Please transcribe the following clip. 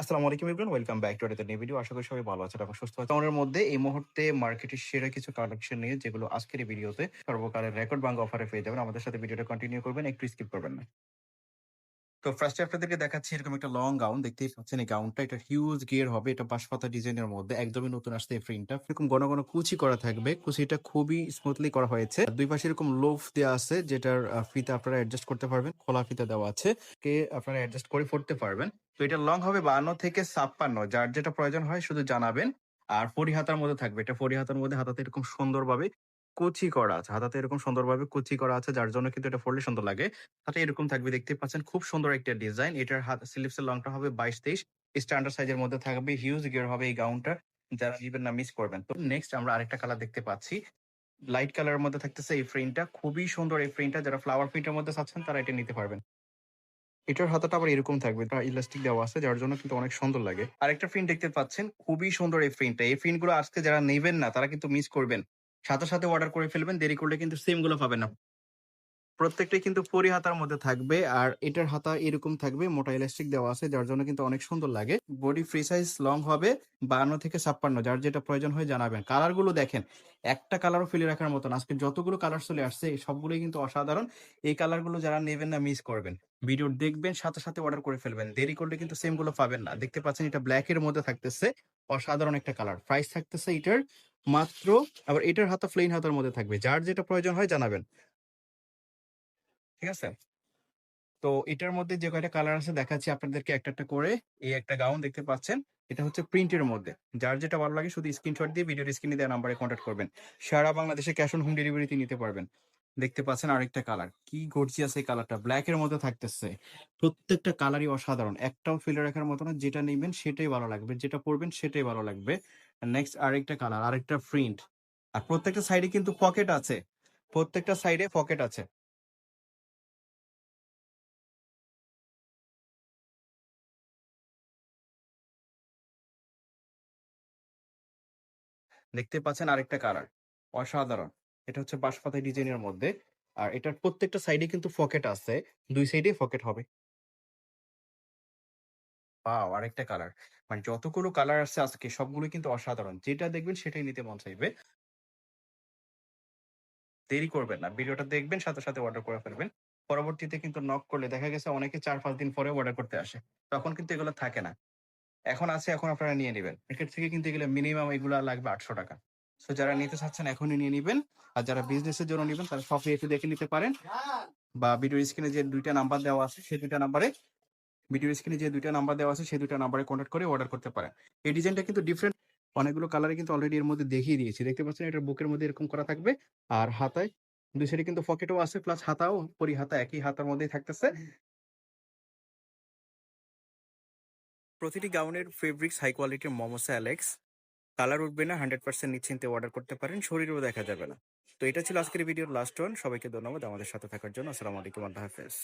আসসালামু আলাইকুম everyone welcome back to আরেকটা ভিডিও আশা করি সবাই ভালো আছেন এবং সুস্থ আছেন। আমাদের মধ্যে এই মুহূর্তে মার্কেটের সেরা কিছু কালেকশন নিয়ে যেগুলো আজকের এই ভিডিওতে সর্বকালের রেকর্ড বাংলা অফারে পেয়ে যাবেন। আমাদের সাথে ভিডিওটা কন্টিনিউ করবেন, একটু স্কিপ করবেন না। তো ফার্স্টে আপনাদেরকে দেখাচ্ছি এরকম একটা লং গাউন দেখতেই পাচ্ছেন এই গাউনটা এটা হিউজ গিয়ার হবে, এটা বাঁশপাতা ডিজাইনের মধ্যে, একদমই নতুন আসছে এই প্রিন্টটা এরকম ঘন ঘন কুচি করা থাকবে, কুচিটা খুবই স্মুথলি করা হয়েছে। দুই পাশে এরকম লোফ দেওয়া আছে, যেটার ফিতা আপনারা অ্যাডজাস্ট করতে পারবেন, খোলা ফিতা দেওয়া আছে, কে আপনারা অ্যাডজাস্ট করে পড়তে পারবেন। তো এটা লং হবে বান্ন থেকে ছাপ্পান্ন, যার যেটা প্রয়োজন হয় শুধু জানাবেন। আর ফরি হাতার মধ্যে থাকবে, এটা ফরি হাতার মধ্যে হাতাতে এরকম সুন্দরভাবে কুচি করা আছে। হাতাতে এরকম সুন্দরভাবে কুচি করা আছে, যার জন্য কিন্তু এটা পড়লে সুন্দর লাগে। হাতে এরকম থাকবে, দেখতে পাচ্ছেন খুব সুন্দর একটা ডিজাইন। এটার হাত, স্লিভস এর লংটা হবে বাইশ তেইশ স্ট্যান্ডার্ড সাইজের মধ্যে থাকবে হিউজ গিয়ার হবে এই গাউনটা। যারা নিবেন না, মিস করবেন। তো নেক্সট আমরা আরেকটা কালার দেখতে পাচ্ছি। লাইট কালারের মধ্যে থাকতেছে এই ফ্রেমটা। খুবই সুন্দর এই ফ্রেমটা। যারা ফ্লাওয়ার প্রিন্টের মধ্যে চাচ্ছেন, তারা এটা নিতে পারবেন। এটার হাতাটা আবার এরকম থাকবে। এটা ইলাস্টিক দেওয়া আছে, যার জন্য কিন্তু অনেক সুন্দর লাগে। আরেকটা প্রিন্ট দেখতে পাচ্ছেন, খুবই সুন্দর এই প্রিন্টটা এই প্রিন্টগুলো আজকে যারা নেবেন না, তারা কিন্তু মিস করবেন। সাথে সাথে অর্ডার করে ফেলবেন, দেরি করলে কিন্তু সেমগুলো পাবেন না। প্রত্যেকটাই কিন্তু পরি হাতার মধ্যে থাকবে আর এটার হাতা এরকম থাকবে, মোটা ইলাস্টিক দেওয়া আছে, যার জন্য কিন্তু অনেক সুন্দর লাগে। বডি ফ্রি সাইজ লং হবে বান্ন থেকে ছাপ্পান্ন, যার যেটা প্রয়োজন হয় জানাবেন। কালারগুলো দেখেন, একটা কালারও ফেলে রাখার মতন। আজকে যতগুলো কালার চলে আসছে সবগুলোই কিন্তু অসাধারণ। এই কালারগুলো যারা নেবেন না মিস করবেন। ভিডিও দেখবেন, সাথে সাথে অর্ডার করে ফেলবেন। দেরি করলে কিন্তু সেমগুলো পাবেন না। দেখতে পাচ্ছেন এটা ব্ল্যাক এর মধ্যে থাকতেছে। অসাধারণ একটা কালার প্রাইস থাকতেছে এটার মাত্র, আবার এটার হাতা প্লেন হাতার মধ্যে থাকবে। যার যেটা প্রয়োজন হয় জানাবেন। ঠিক আছে? তো এটার মধ্যে যে কয়টা কালার আছে দেখাচ্ছি আপনাদেরকে একটা একটা করে। এই একটা গাউন দেখতে পাচ্ছেন। এটা হচ্ছে প্রিন্টের মধ্যে। যার যেটা ভালো লাগে শুধু স্ক্রিনশট দিয়ে ভিডিওর স্ক্রিনে দেওয়া নাম্বারে কন্ট্যাক্ট করবেন। সারা বাংলাদেশে ক্যাশ অন হোম ডেলিভারিতে নিতে পারবেন। দেখতে পাচ্ছেন আরেকটা কালার। কি গর্জিয়াস এই কালারটা। ব্ল্যাক এর মধ্যে থাকতেছে। প্রত্যেকটা কালারই অসাধারণ। একটাও ফেলে রাখার মতো না, যেটা নেবেন সেটাই ভালো লাগবে, যেটা পরবেন সেটাই ভালো লাগবে। নেক্সট আরেকটা কালার, আরেকটা প্রিন্ট আর প্রত্যেকটা সাইডে কিন্তু পকেট আছে। প্রত্যেকটা সাইডে পকেট আছে। দেখতে পাচ্ছেন আরেকটা কালার। অসাধারণ। এটা হচ্ছে বাঁশপাতা ডিজাইনের মধ্যে। আর এটার প্রত্যেকটা সাইডে কিন্তু পকেট আছে। দুই সাইডে পকেট হবে। পাও আরেকটা কালার মানে যতগুলো কালার আছে আজকে সবগুলো কিন্তু অসাধারণ। যেটা দেখবেন সেটাই নিতে মন চাইবে। দেরি করবেন না। ভিডিওটা দেখবেন, সাথে সাথে অর্ডার করে ফেলবেন। পরবর্তীতে কিন্তু নক করলে দেখা গেছে অনেকে চার পাঁচ দিন পরে অর্ডার করতে আসে। তখন কিন্তু এগুলো থাকে না। এখন আছে, এখন আপনারা নিয়ে নেবেন। মার্কেট থেকে কিন্তু এগুলো মিনিমাম এগুলো লাগবে আটশো টাকা। তো যারা নিতে চাচ্ছেন এখনই নিয়ে নেবেন। আর যারা বিজনেসের জন্য নেবেন, তারা শপে এসে দেখে নিতে পারেন। বা ভিডিও স্ক্রিনে যে দুইটা নাম্বার দেওয়া আছে সেই দুইটা নাম্বারে ভিডিও স্ক্রিনে যে দুইটা নাম্বার দেওয়া আছে সেই দুইটা নাম্বারে কন্ট্যাক্ট করে অর্ডার করতে পারেন। এই ডিজাইনটা কিন্তু ডিফারেন্ট অনেকগুলো কালারে কিন্তু অলরেডি এর মধ্যে দেখিয়ে দিয়েছি। দেখতে পাচ্ছেন এটা বুকের মধ্যে এরকম করা থাকবে। আর হাতায় দুই সাইডে কিন্তু পকেটও আছে প্লাস হাতাও, পরি হাতা একই হাতার মধ্যেই থাকতেছে। প্রতিটি গাউনের ফেব্রিক্স হাই কোয়ালিটির মোমোসা অ্যালেক্স কালার উঠবে না হান্ড্রেড পার্সেন্ট নিশ্চিন্তে অর্ডার করতে পারেন, শরীরেও দেখা যাবে না। তো এটা ছিল আজকের ভিডিওর লাস্ট ওয়ান সবাইকে ধন্যবাদ আমাদের সাথে থাকার জন্য, আসসালামু আলাইকুম, আল্লাহ হাফেজ।